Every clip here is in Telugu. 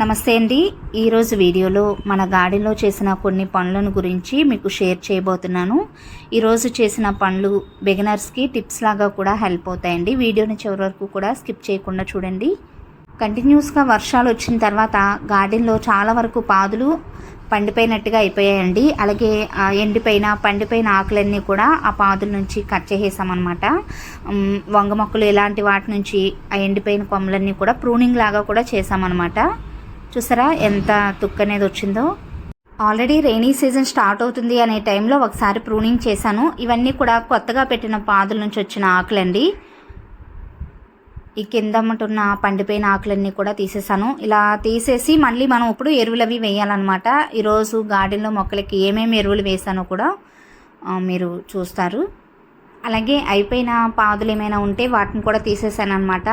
నమస్తే అండి. ఈరోజు వీడియోలో మన గార్డెన్లో చేసిన కొన్ని పనులను గురించి మీకు షేర్ చేయబోతున్నాను. ఈరోజు చేసిన పనులు బిగినర్స్కి టిప్స్ లాగా కూడా హెల్ప్ అవుతాయండి. వీడియోని చివరి వరకు కూడా స్కిప్ చేయకుండా చూడండి. కంటిన్యూస్గా వర్షాలు వచ్చిన తర్వాత గార్డెన్లో చాలా వరకు పాదులు పండిపోయినట్టుగా అయిపోయాయండి. అలాగే ఆ ఎండిపోయిన పండిపోయిన ఆకులన్నీ కూడా ఆ పాదుల నుంచి కట్ చేసేసామన్నమాట. వంగ మొక్కలు ఇలాంటి వాటి నుంచి ఆ ఎండిపోయిన కొమ్మలన్నీ కూడా ప్రూనింగ్ లాగా కూడా చేసామన్నమాట. చూసారా ఎంత తుక్కు అనేది వచ్చిందో? ఆల్రెడీ రెయినీ సీజన్ స్టార్ట్ అవుతుంది అనే టైంలో ఒకసారి ప్రూనింగ్ చేశాను. ఇవన్నీ కూడా కొత్తగా పెట్టిన పాదుల నుంచి వచ్చిన ఆకులండి. ఈ కింద ఉంటున్న పండిపోయిన ఆకులన్నీ కూడా తీసేసాను ఇలా తీసేసి మళ్ళీ మనం ఇప్పుడు ఎరువులు అవి వేయాలన్నమాట. ఈరోజు గార్డెన్లో మొక్కలకి ఏమేమి ఎరువులు వేసానో కూడా మీరు చూస్తారు. అలాగే అయిపోయిన పాదులు ఏమైనా ఉంటే వాటిని కూడా తీసేసాను అనమాట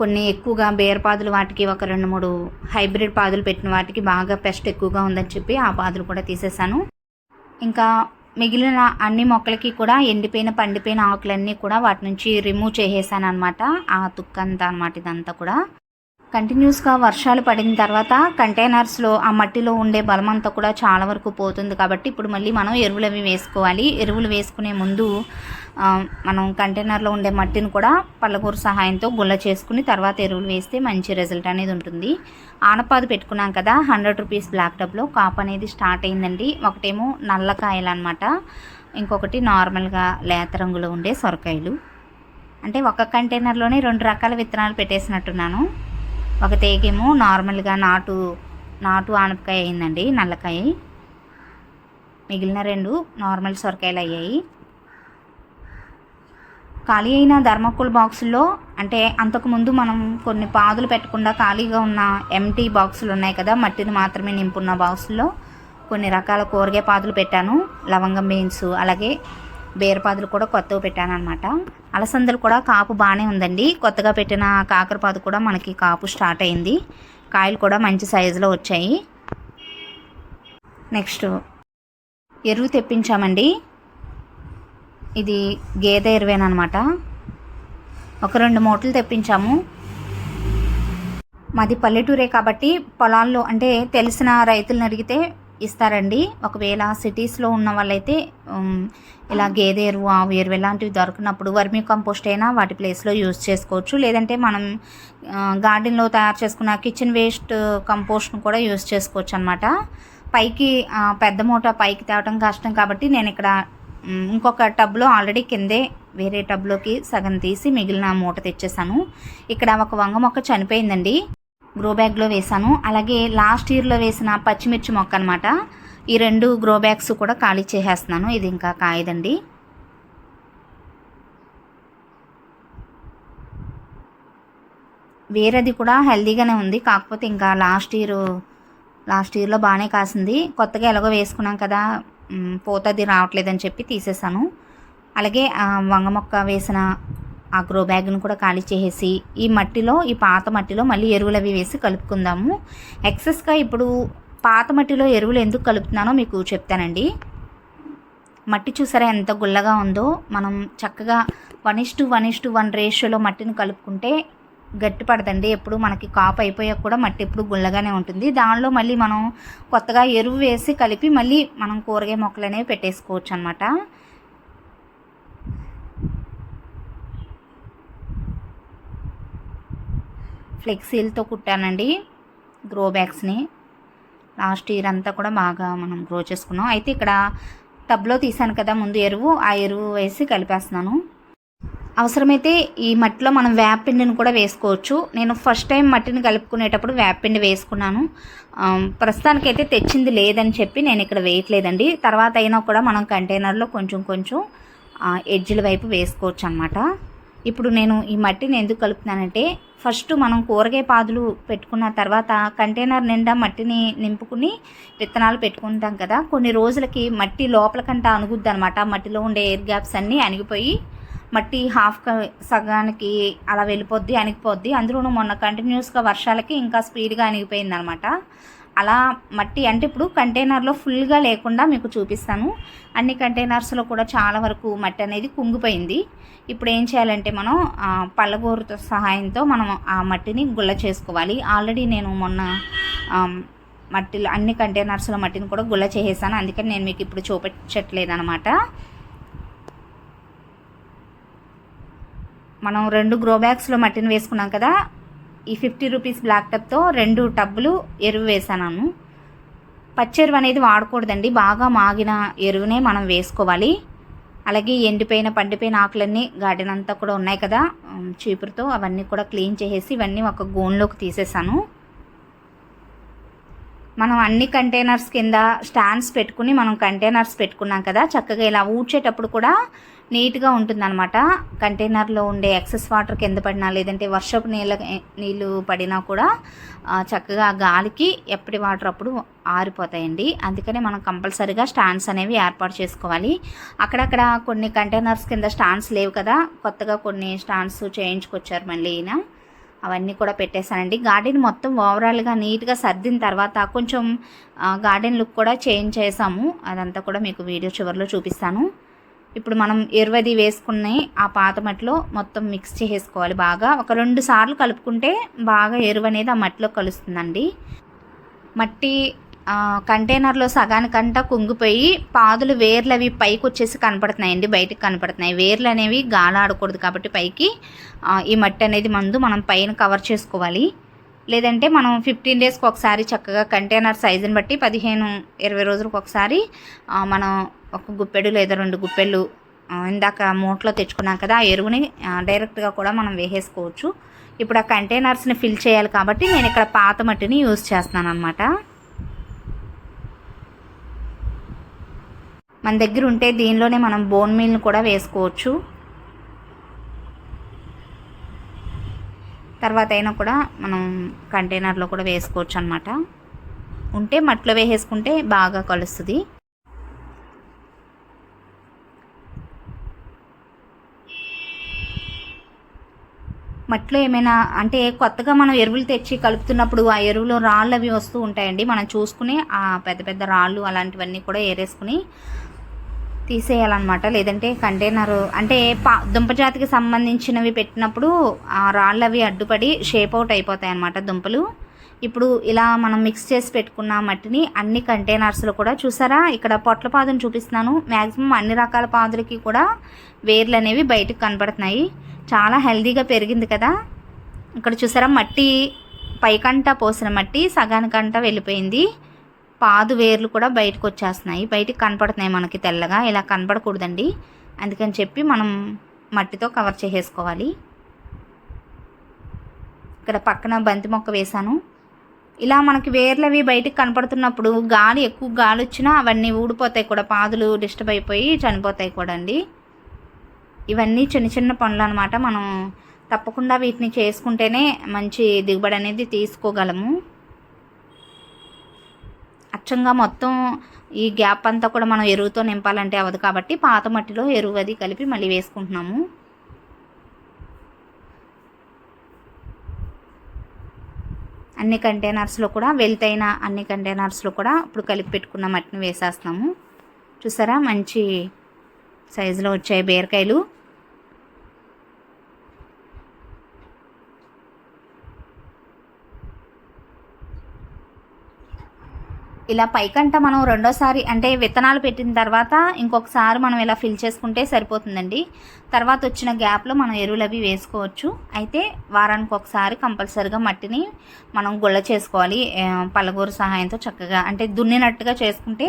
కొన్ని ఎక్కువగా బేర్ పాదులు వాటికి ఒక రెండు మూడు హైబ్రిడ్ పాదులు పెట్టిన వాటికి బాగా పెస్ట్ ఎక్కువగా ఉందని చెప్పి ఆ పాదులు కూడా తీసేసాను. ఇంకా మిగిలిన అన్ని మొక్కలకి కూడా ఎండిపోయిన పండిపోయిన ఆకులన్నీ కూడా వాటి నుంచి రిమూవ్ చేసేసాను అనమాట ఆ తుక్కంతా అనమాట ఇదంతా కూడా. కంటిన్యూస్గా వర్షాలు పడిన తర్వాత కంటైనర్స్లో ఆ మట్టిలో ఉండే బలమంతా కూడా చాలా వరకు పోతుంది కాబట్టి ఇప్పుడు మళ్ళీ మనం ఎరువులు అవి వేసుకోవాలి. ఎరువులు వేసుకునే ముందు మనం కంటైనర్లో ఉండే మట్టిని కూడా పళ్ళకూర సహాయంతో గుల్ల చేసుకుని తర్వాత ఎరువులు వేస్తే మంచి రిజల్ట్ అనేది ఉంటుంది. ఆనపాదు పెట్టుకున్నాం కదా హండ్రెడ్ రూపీస్ బ్లాక్ టబ్లో. కాప్ అనేది స్టార్ట్ అయిందండి. ఒకటేమో నల్లకాయలు అనమాట ఇంకొకటి నార్మల్గా లేత రంగులో ఉండే సొరకాయలు. అంటే ఒక కంటైనర్లోనే రెండు రకాల విత్తనాలు పెట్టేసినట్టున్నాను. ఒక తేగేమో నార్మల్గా నాటు నాటు ఆనపకాయ అయిందండి నల్లకాయ. మిగిలిన రెండు నార్మల్ సొరకాయలు అయ్యాయి. ఖాళీ అయిన ధర్మకోల్ బాక్సుల్లో అంటే అంతకుముందు మనం కొన్ని పాదులు పెట్టకుండా ఖాళీగా ఉన్న ఎంటీ బాక్సులు ఉన్నాయి కదా మట్టిని మాత్రమే నింపున్న బాక్సుల్లో కొన్ని రకాల కూరగాయ పాదులు పెట్టాను. లవంగం బీన్స్ అలాగే బీరపాదులు కూడా కొత్తవి పెట్టాను అనమాట అలసందలు కూడా కాపు బాగానే ఉందండి. కొత్తగా పెట్టిన కాకరపాదు కూడా మనకి కాపు స్టార్ట్ అయింది. కాయలు కూడా మంచి సైజులో వచ్చాయి. నెక్స్ట్ ఎరువు తెప్పించామండి. ఇది గేదె ఎరువేనమాట ఒక రెండు మూటలు తెప్పించాము. మాది పల్లెటూరే కాబట్టి పొలాల్లో అంటే తెలిసిన రైతులను అడిగితే ఇస్తారండి. ఒకవేళ సిటీస్లో ఉన్న వాళ్ళైతే ఇలా గేదె ఎరువు ఆవు ఎరువు ఇలాంటివి దొరికినప్పుడు వర్మీ కంపోస్ట్ అయినా వాటి ప్లేస్లో యూజ్ చేసుకోవచ్చు. లేదంటే మనం గార్డెన్లో తయారు చేసుకున్న కిచెన్ వేస్ట్ కంపోస్ట్ను కూడా యూజ్ చేసుకోవచ్చు అనమాట పైకి పెద్ద మూట పైకి తేవటం కష్టం కాబట్టి నేను ఇక్కడ ఇంకొక టబ్లో ఆల్రెడీ కిందే వేరే టబ్లోకి సగం తీసి మిగిలిన మూట తెచ్చేసాను. ఇక్కడ ఒక వంగ మొక్క చనిపోయిందండి. గ్రో బ్యాగ్లో వేసాను అలాగే లాస్ట్ ఇయర్లో వేసిన పచ్చిమిర్చి మొక్క అనమాట ఈ రెండు గ్రో బ్యాగ్స్ కూడా ఖాళీ చేసేస్తున్నాను. ఇది ఇంకా కాయదండి. వేరేది కూడా హెల్దీగానే ఉంది. కాకపోతే ఇంకా లాస్ట్ ఇయర్ లాస్ట్ ఇయర్లో బాగానే కాసింది. కొత్తగా ఎలాగో వేసుకున్నాం కదా పోతది రావట్లేదని చెప్పి తీసేసాను అలాగే వంగ మొక్క వేసిన ఆ గ్రో బ్యాగ్ను కూడా ఖాళీ చేసేసి ఈ మట్టిలో ఈ పాత మట్టిలో మళ్ళీ ఎరువులు అవి వేసి కలుపుకుందాము. ఎక్సెస్గా ఇప్పుడు పాత మట్టిలో ఎరువులు ఎందుకు కలుపుతున్నానో మీకు చెప్తానండి. మట్టి చూసారా ఎంత గుల్లగా ఉందో? మనం చక్కగా one is to one is to one రేషియోలో మట్టిని కలుపుకుంటే గట్టి పడదండి ఎప్పుడు మనకి కాపు అయిపోయాక కూడా మట్టి ఎప్పుడు గుల్లగానే ఉంటుంది. దానిలో మళ్ళీ మనం కొత్తగా ఎరువు వేసి కలిపి మళ్ళీ మనం కూరగాయ మొక్కలు అనేవి పెట్టేసుకోవచ్చు అనమాట ఫ్లెక్సీలతో కుట్టానండి గ్రో బ్యాగ్స్ని. లాస్ట్ ఇయర్ అంతా కూడా బాగా మనం గ్రో చేసుకున్నాం. అయితే ఇక్కడ టబ్లో తీసాను కదా ముందు ఎరువు. ఆ ఎరువు వేసి కలిపేస్తున్నాను. అవసరమైతే ఈ మట్టిలో మనం వేపపిండిని కూడా వేసుకోవచ్చు. నేను ఫస్ట్ టైం మట్టిని కలుపుకునేటప్పుడు వేపపిండి వేసుకున్నాను. ప్రస్తుతానికైతే తెచ్చింది లేదని చెప్పి నేను ఇక్కడ వేయట్లేదండి. తర్వాత అయినా కూడా మనం కంటైనర్లో కొంచెం కొంచెం ఎడ్జిల ఎడ్జ్ల వైపు వేసుకోవచ్చు అనమాట ఇప్పుడు నేను ఈ మట్టిని ఎందుకు కలుపుతున్నానంటే ఫస్ట్ మనం కూరగాయ పాదులు పెట్టుకున్న తర్వాత కంటైనర్ నిండా మట్టిని నింపుకుని విత్తనాలు పెట్టుకుంటాం కదా కొన్ని రోజులకి మట్టి లోపలకంట అణుగుద్ది అనమాట మట్టిలో ఉండే ఎయిర్ గ్యాప్స్ అన్నీ అణిగిపోయి మట్టి హాఫ్ సగానికి అలా వెళ్ళిపోద్ది అణిగిపోద్ది. అందులోనూ మొన్న కంటిన్యూస్గా వర్షాలకి ఇంకా స్పీడ్గా అణిగిపోయింది అనమాట అలా మట్టి అంటే ఇప్పుడు కంటైనర్లో ఫుల్గా లేకుండా మీకు చూపిస్తాను. అన్ని కంటైనర్స్లో కూడా చాలా వరకు మట్టి అనేది కుంగిపోయింది. ఇప్పుడు ఏం చేయాలంటే మనం ఆ, పళ్ళగోరుతో సహాయంతో మనం ఆ మట్టిని గుల్ల చేసుకోవాలి. ఆల్రెడీ నేను మొన్న మట్టిలో అన్ని కంటైనర్స్లో మట్టిని కూడా గుల్ల చేసేసాను. అందుకని నేను మీకు ఇప్పుడు చూపించట్లేదు అనమాట మనం రెండు గ్రో బ్యాగ్స్లో మట్టిని వేసుకున్నాం కదా ఈ ఫిఫ్టీ రూపీస్ బ్లాక్ టప్తో రెండు టబ్బులు ఎరువు వేసాను పచ్చెరువు అనేది వాడకూడదండి. బాగా మాగిన ఎరువునే మనం వేసుకోవాలి. అలాగే ఎండిపోయిన పండిపోయిన ఆకులన్నీ గార్డెన్ అంతా కూడా ఉన్నాయి కదా చీపురుతో అవన్నీ కూడా క్లీన్ చేసేసి ఇవన్నీ ఒక గోన్లోకి తీసేసాను. మనం అన్ని కంటైనర్స్ కింద స్టాండ్స్ పెట్టుకుని మనం కంటైనర్స్ పెట్టుకున్నాం కదా చక్కగా ఇలా ఊడ్చేటప్పుడు కూడా నీట్గా ఉంటుందన్నమాట. కంటైనర్లో ఉండే ఎక్సెస్ వాటర్ కింద పడినా లేదంటే వర్షపు నీళ్ళ నీళ్ళు పడినా కూడా చక్కగా గాలికి ఎప్పటి వాటర్ అప్పుడు ఆరిపోతాయండి. అందుకనే మనం కంపల్సరీగా స్టాండ్స్ అనేవి ఏర్పాటు చేసుకోవాలి. అక్కడక్కడ కొన్ని కంటైనర్స్ కింద స్టాండ్స్ లేవు కదా కొత్తగా కొన్ని స్టాండ్స్ చేయించుకొచ్చారు మళ్ళీ ఈయన. అవన్నీ కూడా పెట్టేశానండి. గార్డెన్ మొత్తం ఓవరాల్గా నీట్గా సర్దిన తర్వాత కొంచెం గార్డెన్ లుక్ కూడా చేంజ్ చేసాము అదంతా కూడా మీకు వీడియో చివరిలో చూపిస్తాను. ఇప్పుడు మనం ఎరువది వేసుకుని ఆ పాత మట్టిలో మొత్తం మిక్స్ చేసుకోవాలి బాగా. ఒక రెండు సార్లు కలుపుకుంటే బాగా ఎరువు అనేది ఆ మట్టిలో కలుస్తుందండి. మట్టి కంటైనర్లో సగానికంట కుంగిపోయి పాదులు వేర్లు అవి పైకి వచ్చేసి కనపడుతున్నాయండి బయటకు కనపడుతున్నాయి. వేర్లు అనేవి గాలాడకూడదు కాబట్టి పైకి ఈ మట్టి అనేది మందు మనం పైన కవర్ చేసుకోవాలి. లేదంటే మనం ఫిఫ్టీన్ డేస్కి ఒకసారి చక్కగా కంటైనర్ సైజుని బట్టి పదిహేను ఇరవై రోజులకు ఒకసారి మనం ఒక గుప్పెడు లేదా రెండు గుప్పెళ్ళు ఇందాక మూట్లో తెచ్చుకున్నాం కదా ఆ ఎరువుని డైరెక్ట్గా కూడా మనం వేసేసుకోవచ్చు. ఇప్పుడు ఆ కంటైనర్స్ని ఫిల్ చేయాలి కాబట్టి నేను ఇక్కడ పాత మట్టిని యూజ్ చేస్తున్నాను అనమాట మన దగ్గర ఉంటే దీనిలోనే మనం బోన్ మీల్ని కూడా వేసుకోవచ్చు. తర్వాత అయినా కూడా మనం కంటైనర్లో కూడా వేసుకోవచ్చు అనమాట ఉంటే మట్లో వేసేసుకుంటే బాగా కలుస్తుంది. మట్టిలో ఏమైనా అంటే కొత్తగా మనం ఎరువులు తెచ్చి కలుపుతున్నప్పుడు ఆ ఎరువులో రాళ్ళు అవి వస్తూ ఉంటాయండి. మనం చూసుకుని ఆ పెద్ద పెద్ద రాళ్ళు అలాంటివన్నీ కూడా ఏరేసుకుని తీసేయాలన్నమాట. లేదంటే కంటైనర్ అంటే పా దుంపజాతికి సంబంధించినవి పెట్టినప్పుడు ఆ రాళ్ళు అవి అడ్డుపడి షేప్ అవుట్ అయిపోతాయి అన్నమాట దుంపలు. ఇప్పుడు ఇలా మనం మిక్స్ చేసి పెట్టుకున్న మట్టిని అన్ని కంటైనర్స్లో కూడా చూసారా? ఇక్కడ పొట్ల పాదును చూపిస్తున్నాను. మ్యాక్సిమం అన్ని రకాల పాదులకి కూడా వేర్లు అనేవి బయటకు కనబడుతున్నాయి. చాలా హెల్దీగా పెరిగింది కదా. ఇక్కడ చూసారా? మట్టి పైకంట పోసిన మట్టి సగానికంట వెళ్ళిపోయింది. పాదు వేర్లు కూడా బయటకు వచ్చేస్తున్నాయి. బయటికి కనపడుతున్నాయి మనకి తెల్లగా. ఇలా కనపడకూడదండి అందుకని చెప్పి మనం మట్టితో కవర్ చేసేసుకోవాలి. ఇక్కడ పక్కన బంతి మొక్క వేశాను. ఇలా మనకి వేర్లు అవి కనపడుతున్నప్పుడు గాలి ఎక్కువ గాలి వచ్చినా అవన్నీ ఊడిపోతాయి కూడా. పాదులు డిస్టర్బ్ అయిపోయి చనిపోతాయి కూడా అండి. ఇవన్నీ చిన్న చిన్న పనులు అనమాట మనం తప్పకుండా వీటిని చేసుకుంటేనే మంచి దిగుబడి అనేది తీసుకోగలము. అచ్చంగా మొత్తం ఈ గ్యాప్ అంతా కూడా మనం ఎరువుతో నింపాలంటే అవ్వదు కాబట్టి పాత మట్టిలో ఎరువు అది కలిపి మళ్ళీ వేసుకుంటున్నాము. అన్ని కంటైనర్స్లో కూడా వెళ్తైన అన్ని కంటైనర్స్లో కూడా ఇప్పుడు కలిపి పెట్టుకున్న మట్టిని వేసేస్తున్నాము. చూసారా? మంచి సైజులో వచ్చాయి బీరకాయలు. ఇలా పైకంట మనం రెండోసారి అంటే విత్తనాలు పెట్టిన తర్వాత ఇంకొకసారి మనం ఇలా ఫిల్ చేసుకుంటే సరిపోతుందండి. తర్వాత వచ్చిన గ్యాప్లో మనం ఎరువులు అవి వేసుకోవచ్చు. అయితే వారానికి ఒకసారి కంపల్సరిగా మట్టిని మనం గుళ్ళ చేసుకోవాలి. పలగూరు సహాయంతో చక్కగా అంటే దున్నినట్టుగా చేసుకుంటే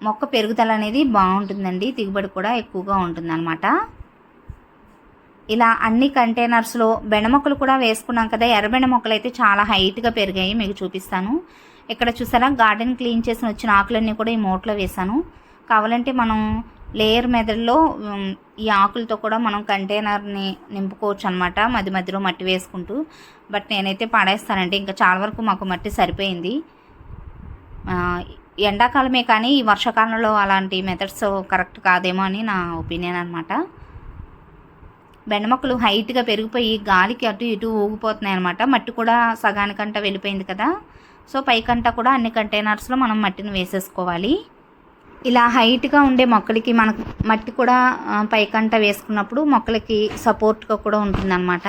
మొక్క పెరుగుదల అనేది బాగుంటుందండి. దిగుబడి కూడా ఎక్కువగా ఉంటుందన్నమాట. ఇలా అన్ని కంటైనర్స్లో బెండ మొక్కలు కూడా వేసుకున్నాం కదా ఎర్రబెండ మొక్కలు అయితే చాలా హైట్గా పెరిగాయి మీకు చూపిస్తాను. ఇక్కడ చూసారా? గార్డెన్ క్లీన్ చేసిన వచ్చిన ఆకులన్నీ కూడా ఈ మోట్లో వేశాను. కావాలంటే మనం లేయర్ మెదడులో ఈ ఆకులతో కూడా మనం కంటైనర్ని నింపుకోవచ్చు అనమాట మధ్య మధ్యలో మట్టి వేసుకుంటూ. బట్ నేనైతే పాడేస్తానంటే ఇంకా చాలా వరకు మాకు మట్టి సరిపోయింది. ఎండాకాలమే కానీ ఈ వర్షాకాలంలో అలాంటి మెథడ్స్ కరెక్ట్ కాదేమో అని నా ఒపీనియన్ అనమాట బెండ మొక్కలు హైట్గా పెరిగిపోయి గాలికి అటు ఇటు ఊగిపోతున్నాయి అనమాట మట్టి కూడా సగానికంట వెళ్ళిపోయింది కదా. సో పైకంట కూడా అన్ని కంటైనర్స్లో మనం మట్టిని వేసేసుకోవాలి. ఇలా హైట్గా ఉండే మొక్కలకి మనకు మట్టి కూడా పైకంట వేసుకున్నప్పుడు మొక్కలకి సపోర్ట్గా కూడా ఉంటుందన్నమాట.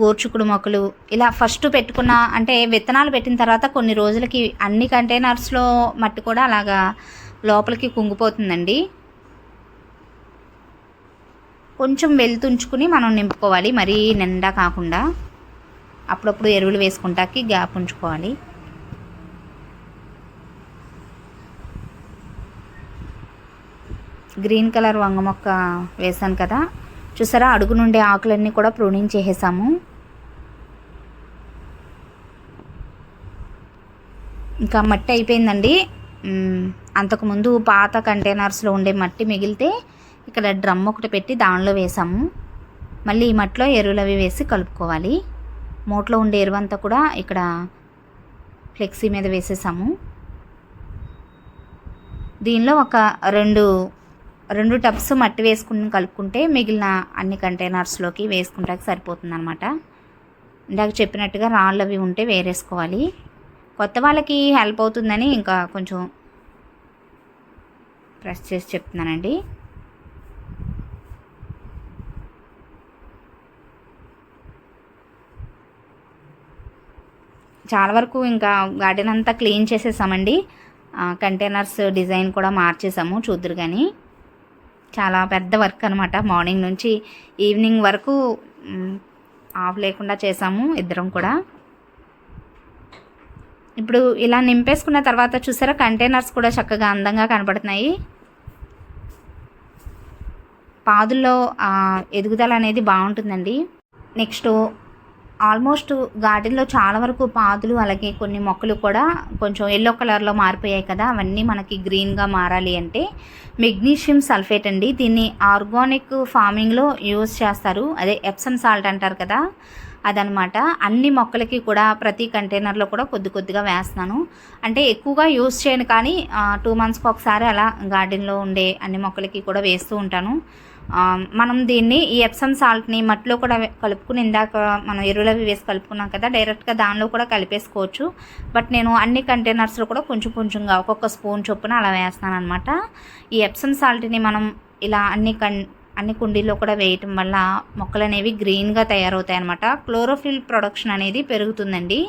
గోర్చుకుడు మొక్కలు ఇలా ఫస్ట్ పెట్టుకున్న అంటే విత్తనాలు పెట్టిన తర్వాత కొన్ని రోజులకి అన్ని కంటైనర్స్లో మట్టి కూడా అలాగా లోపలికి కుంగిపోతుందండి. కొంచెం వెళ్తుంచుకుని మనం నింపుకోవాలి మరీ నిండా కాకుండా. అప్పుడప్పుడు ఎరువులు వేసుకుంటాకి గ్యాప్ ఉంచుకోవాలి. గ్రీన్ కలర్ వంగ మొక్క వేసాను కదా. చూసారా అడుగు నుండి ఆకులన్నీ కూడా ప్రూనింగ్ చేసేసాము. ఇంకా మట్టి అయిపోయిందండి. అంతకుముందు పాత కంటైనర్స్లో ఉండే మట్టి మిగిలితే ఇక్కడ డ్రమ్ ఒకటి పెట్టి దానిలో వేసాము. మళ్ళీ ఈ మట్టిలో ఎరువులు అవి వేసి కలుపుకోవాలి. మూటలో ఉండే ఎరువంతా కూడా ఇక్కడ ఫ్లెక్సీ మీద వేసేసాము. దీనిలో ఒక రెండు రెండు టబ్స్ మట్టి వేసుకుని కలుపుకుంటే మిగిలిన అన్ని కంటైనర్స్లోకి వేసుకుంటాకి సరిపోతుంది అనమాట ఇందాక చెప్పినట్టుగా రాళ్ళు అవి ఉంటే వేరేసుకోవాలి. కొత్త వాళ్ళకి హెల్ప్ అవుతుందని ఇంకా కొంచెం ప్రెస్ చేసి చెప్తున్నానండి. చాలా వరకు ఇంకా గార్డెన్ అంతా క్లీన్ చేసేసామండి. కంటైనర్స్ డిజైన్ కూడా మార్చేసాము చూద్దరు కానీ చాలా పెద్ద వర్క్ అనమాట మార్నింగ్ నుంచి ఈవినింగ్ వరకు ఆఫ్ లేకుండా చేసాము ఇద్దరం కూడా. ఇప్పుడు ఇలా నింపేసుకున్న తర్వాత చూసారా కంటైనర్స్ కూడా చక్కగా అందంగా కనపడుతున్నాయి పాదుల్లో ఎదుగుదల అనేది బాగుంటుందండి. నెక్స్ట్ ఆల్మోస్ట్ గార్డెన్లో చాలా వరకు పాదులు అలాగే కొన్ని మొక్కలు కూడా కొంచెం ఎల్లో కలర్లో మారిపోయాయి కదా అవన్నీ మనకి గ్రీన్గా మారాలి అంటే మెగ్నీషియం సల్ఫేట్ అండి. దీన్ని ఆర్గానిక్ ఫార్మింగ్లో యూజ్ చేస్తారు. అదే ఎప్సమ్ సాల్ట్ అంటారు కదా అదనమాట. అన్ని మొక్కలకి కూడా ప్రతి కంటైనర్లో కూడా కొద్ది కొద్దిగా వేస్తున్నాను. అంటే ఎక్కువగా యూస్ చేయను కానీ టూ మంత్స్కి ఒకసారి అలా గార్డెన్లో ఉండే అన్ని మొక్కలకి కూడా వేస్తూ ఉంటాను. మనం దీన్ని ఈ ఎప్సమ్ సాల్ట్ని మట్టిలో కూడా కలుపుకుని ఇందాక మనం ఎరువులవి వేసి కలుపుకున్నాం కదా డైరెక్ట్గా దానిలో కూడా కలిపేసుకోవచ్చు. బట్ నేను అన్ని కంటైనర్స్లో కూడా కొంచెం కొంచెంగా ఒక్కొక్క స్పూన్ చొప్పున అలా వేస్తాను అనమాట ఈ ఎప్సమ్ సాల్ట్ని మనం ఇలా అన్ని కన్ అన్ని కుండీల్లో కూడా వేయటం వల్ల మొక్కలు అనేవి గ్రీన్గా తయారవుతాయి అనమాట క్లోరోఫిల్ ప్రొడక్షన్ అనేది పెరుగుతుందండి.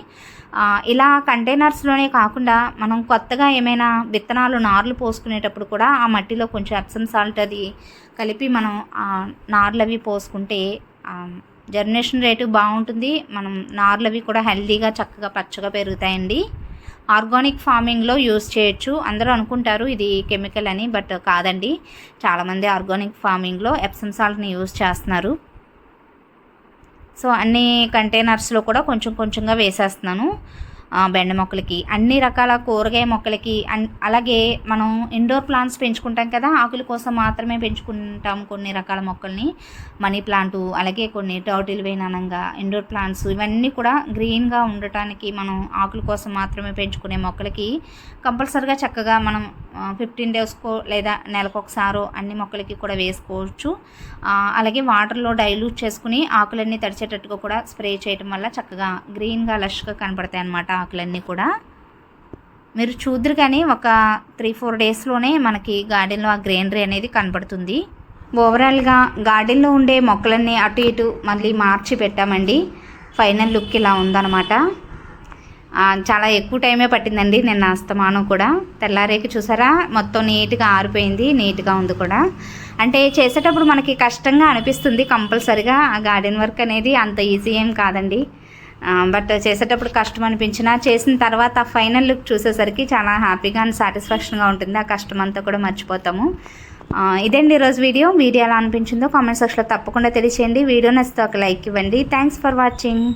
ఇలా కంటైనర్స్లోనే కాకుండా మనం కొత్తగా ఏమైనా విత్తనాలు నార్లు పోసుకునేటప్పుడు కూడా ఆ మట్టిలో కొంచెం ఎప్సమ్ సాల్ట్ అది కలిపి మనం ఆ నార్లు అవి పోసుకుంటే జర్మినేషన్ రేటు బాగుంటుంది. మనం నార్లు అవి కూడా హెల్తీగా చక్కగా పచ్చగా పెరుగుతాయండి. ఆర్గానిక్ ఫార్మింగ్లో యూస్ చేయొచ్చు. అందరూ అనుకుంటారు ఇది కెమికల్ అని బట్ కాదండి. చాలామంది ఆర్గానిక్ ఫార్మింగ్లో ఎప్సమ్ సాల్ట్ని యూస్ చేస్తున్నారు. సో అన్ని కంటైనర్స్లో కూడా కొంచెం కొంచెంగా వేసేస్తున్నాను. బెండ మొక్కలకి అన్ని రకాల కూరగాయ మొక్కలకి అలాగే మనం ఇండోర్ ప్లాంట్స్ పెంచుకుంటాం కదా ఆకుల కోసం మాత్రమే పెంచుకుంటాం కొన్ని రకాల మొక్కల్ని. మనీ ప్లాంటు అలాగే కొన్ని టర్టిల్ వేనానంగా ఇండోర్ ప్లాంట్స్ ఇవన్నీ కూడా గ్రీన్గా ఉండటానికి మనం ఆకుల కోసం మాత్రమే పెంచుకునే మొక్కలకి కంపల్సరిగా చక్కగా మనం ఫిఫ్టీన్ డేస్కో లేదా నెలకొకసారో అన్ని మొక్కలకి కూడా వేసుకోవచ్చు. అలాగే వాటర్లో డైల్యూట్ చేసుకుని ఆకులన్నీ తడిచేటట్టుగా కూడా స్ప్రే చేయడం వల్ల చక్కగా గ్రీన్గా లష్గా కనపడతాయి అన్నమాట ఆకులన్నీ కూడా. మీరు చూద్దరు కానీ ఒక త్రీ ఫోర్ డేస్లోనే మనకి గార్డెన్లో ఆ గ్రీనరీ అనేది కనపడుతుంది ఓవరాల్గా గార్డెన్లో ఉండే మొక్కలన్నీ అటు ఇటు మళ్ళీ మార్చి పెట్టామండి. ఫైనల్ లుక్ ఇలా ఉందన్నమాట. చాలా ఎక్కువ టైమే పట్టిందండి నిన్న అస్తమానం కూడా. తెల్లారేకి చూసారా? మొత్తం నీట్గా ఆరిపోయింది నీట్గా ఉంది కూడా. అంటే చేసేటప్పుడు మనకి కష్టంగా అనిపిస్తుంది కంపల్సరిగా ఆ గార్డెన్ వర్క్ అనేది అంత ఈజీ ఏం కాదండి. బట్ చేసేటప్పుడు కష్టం అనిపించినా చేసిన తర్వాత ఫైనల్ లుక్ చూసేసరికి చాలా హ్యాపీగా అండ్ సాటిస్ఫాక్షన్గా ఉంటుంది. ఆ కష్టం అంతా కూడా మర్చిపోతాము. ఇదండి ఈరోజు వీడియో. వీడియో ఎలా అనిపించిందో కామెంట్ సెక్షన్లో తప్పకుండా తెలియచేయండి. వీడియో నచ్చితే ఒక లైక్ ఇవ్వండి. Thanks for watching